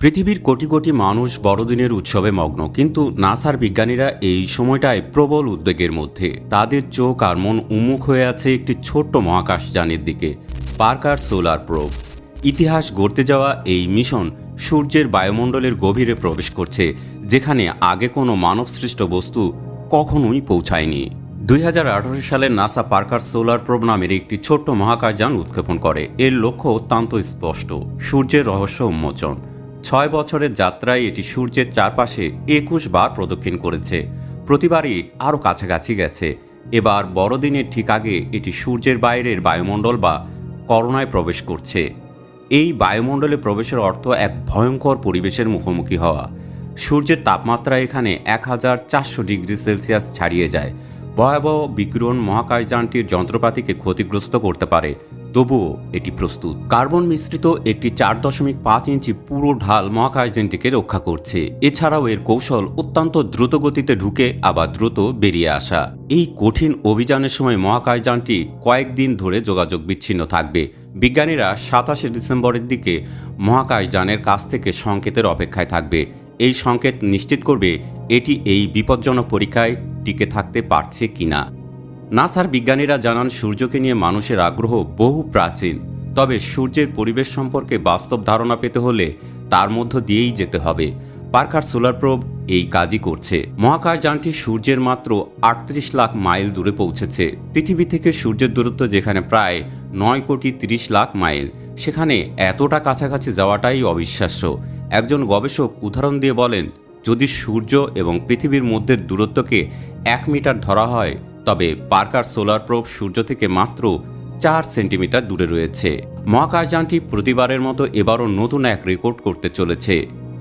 পৃথিবীর কোটি কোটি মানুষ বড়দিনের উৎসবে মগ্ন, কিন্তু নাসার বিজ্ঞানীরা এই সময়টায় প্রবল উদ্বেগের মধ্যে। তাদের চোখ আর মন উন্মুখ হয়ে আছে একটি ছোট্ট মহাকাশযানের দিকে। Parker Solar Probe. ইতিহাস গড়তে যাওয়া এই মিশন সূর্যের বায়ুমণ্ডলের গভীরে প্রবেশ করছে, যেখানে আগে কোনো মানবসৃষ্ট বস্তু কখনোই পৌঁছায়নি। দুই হাজার আঠারো সালে নাসা পার্কার সোলার প্রোব নামের একটি ছোট্ট মহাকাশযান উৎক্ষেপণ করে। এর লক্ষ্য অত্যন্ত স্পষ্ট, সূর্যের রহস্য উন্মোচন। ছয় বছরের যাত্রায় এটি সূর্যের চারপাশে একুশ বার প্রদক্ষিণ করেছে। প্রতিবারই আরও কাছাকাছি গেছে। এবার বড়দিনের ঠিক আগে এটি সূর্যের বাইরের বায়ুমণ্ডল বা করোনায় প্রবেশ করছে। এই বায়ুমণ্ডলে প্রবেশের অর্থ এক ভয়ঙ্কর পরিবেশের মুখোমুখি হওয়া। সূর্যের তাপমাত্রা এখানে এক হাজার চারশো ডিগ্রি সেলসিয়াস ছাড়িয়ে যায়। ভয়াবহ বিকিরণ মহাকাশযানটির যন্ত্রপাতিকে ক্ষতিগ্রস্ত করতে পারে তবুও এটি প্রস্তুত। কার্বন মিশ্রিত একটি চার দশমিক পাঁচ ইঞ্চি পুরো ঢাল মহাকাশযানটিকে রক্ষা করছে। এছাড়াও এর কৌশল অত্যন্ত দ্রুত গতিতে ঢুকে আবার দ্রুত বেরিয়ে আসা। এই কঠিন অভিযানের সময় মহাকাশযানটি কয়েকদিন ধরে যোগাযোগ বিচ্ছিন্ন থাকবে। বিজ্ঞানীরা সাতাশে ডিসেম্বরের দিকে মহাকাশযানের কাছ থেকে সংকেতের অপেক্ষায় থাকবে। এই সংকেত নিশ্চিত করবে এটি এই বিপজ্জনক পরীক্ষায় টিকে থাকতে পারছে কিনা। নাসার বিজ্ঞানীরা জানান, সূর্যকে নিয়ে মানুষের আগ্রহ বহু প্রাচীন। তবে সূর্যের পরিবেশ সম্পর্কে বাস্তব ধারণা পেতে হলে তার মধ্য দিয়েই যেতে হবে। পার্কার সোলার প্রোব এই কাজই করছে। মহাকাশযানটি সূর্যের মাত্র আটত্রিশ লাখ মাইল দূরে পৌঁছেছে। পৃথিবী থেকে সূর্যের দূরত্ব যেখানে প্রায় নয় কোটি তিরিশ লাখ মাইল, সেখানে এতটা কাছাকাছি যাওয়াটাই অবিশ্বাস্য। একজন গবেষক উদাহরণ দিয়ে বলেন, যদি সূর্য এবং পৃথিবীর মধ্যে দূরত্বকে এক মিটার ধরা হয় তবে পার্কার সোলার প্রোব সূর্য থেকে মাত্র চার সেন্টিমিটার দূরে রয়েছে। মহাকাশযানটি প্রতিবারের মতো এবারও নতুন এক রেকর্ড করতে চলেছে।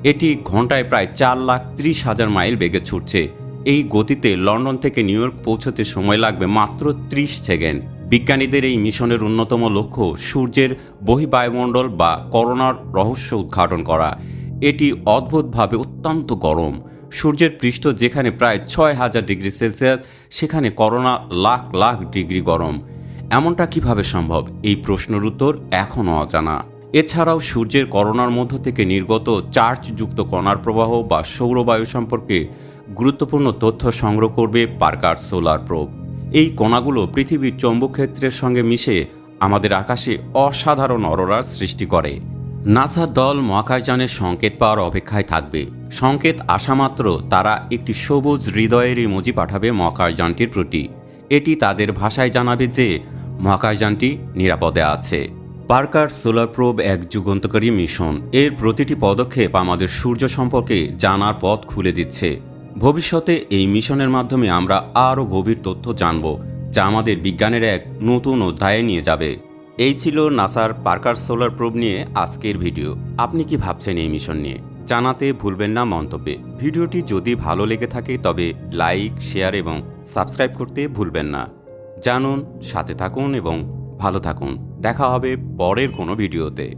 এটি ঘন্টায় প্রায় চার লাখ ত্রিশ হাজার মাইল বেগে ছুটছে। এই গতিতে লন্ডন থেকে নিউ ইয়র্ক পৌঁছতে সময় লাগবে মাত্র ত্রিশ সেকেন্ড। বিজ্ঞানীদের এই মিশনের অন্যতম লক্ষ্য সূর্যের বহিবায়ুমণ্ডল বা করোনার রহস্য উদ্ঘাটন করা। এটি অদ্ভুতভাবে অত্যন্ত গরম। সূর্যের পৃষ্ঠ যেখানে প্রায় ছয় হাজার ডিগ্রি সেলসিয়াস, সেখানে করোনা লাখ লাখ ডিগ্রি গরম। এমনটা কীভাবে সম্ভব? এই প্রশ্নের উত্তর এখনও অজানা। এছাড়াও সূর্যের করোনার মধ্য থেকে নির্গত চার্জযুক্ত কণার প্রবাহ বা সৌরবায়ু সম্পর্কে গুরুত্বপূর্ণ তথ্য সংগ্রহ করবে পার্কার সোলার প্রোব। এই কণাগুলো পৃথিবীর চৌম্বকক্ষেত্রের সঙ্গে মিশে আমাদের আকাশে অসাধারণ অরোরার সৃষ্টি করে। নাসার দল মহাকাশযানের সংকেত পাওয়ার অপেক্ষায় থাকবে। সংকেত আসামাত্র তারা একটি সবুজ হৃদয়ের ইমোজি পাঠাবে মহাকাশযানটির প্রতি। এটি তাদের ভাষায় জানাবে যে, মহাকাশযানটি নিরাপদে আছে। পার্কার সোলার প্রোব এক যুগান্তকারী মিশন। এর প্রতিটি পদক্ষেপ আমাদের সূর্য সম্পর্কে জানার পথ খুলে দিচ্ছে। ভবিষ্যতে এই মিশনের মাধ্যমে আমরা আরও গভীর তথ্য জানব, যা আমাদের বিজ্ঞানের এক নতুন অধ্যায়ে নিয়ে যাবে। এই ছিল নাসার পার্কার সোলার প্রোব নিয়ে আজকের ভিডিও। আপনি কি ভাবছেন এই মিশন নিয়ে? জানাতে ভুলবেন না মন্তব্যে। ভিডিওটি যদি ভালো লেগে থাকে তবে লাইক, শেয়ার এবং সাবস্ক্রাইব করতে ভুলবেন না। জানুন, সাথে থাকুন এবং ভালো থাকুন। দেখা হবে পরের কোনো ভিডিওতে।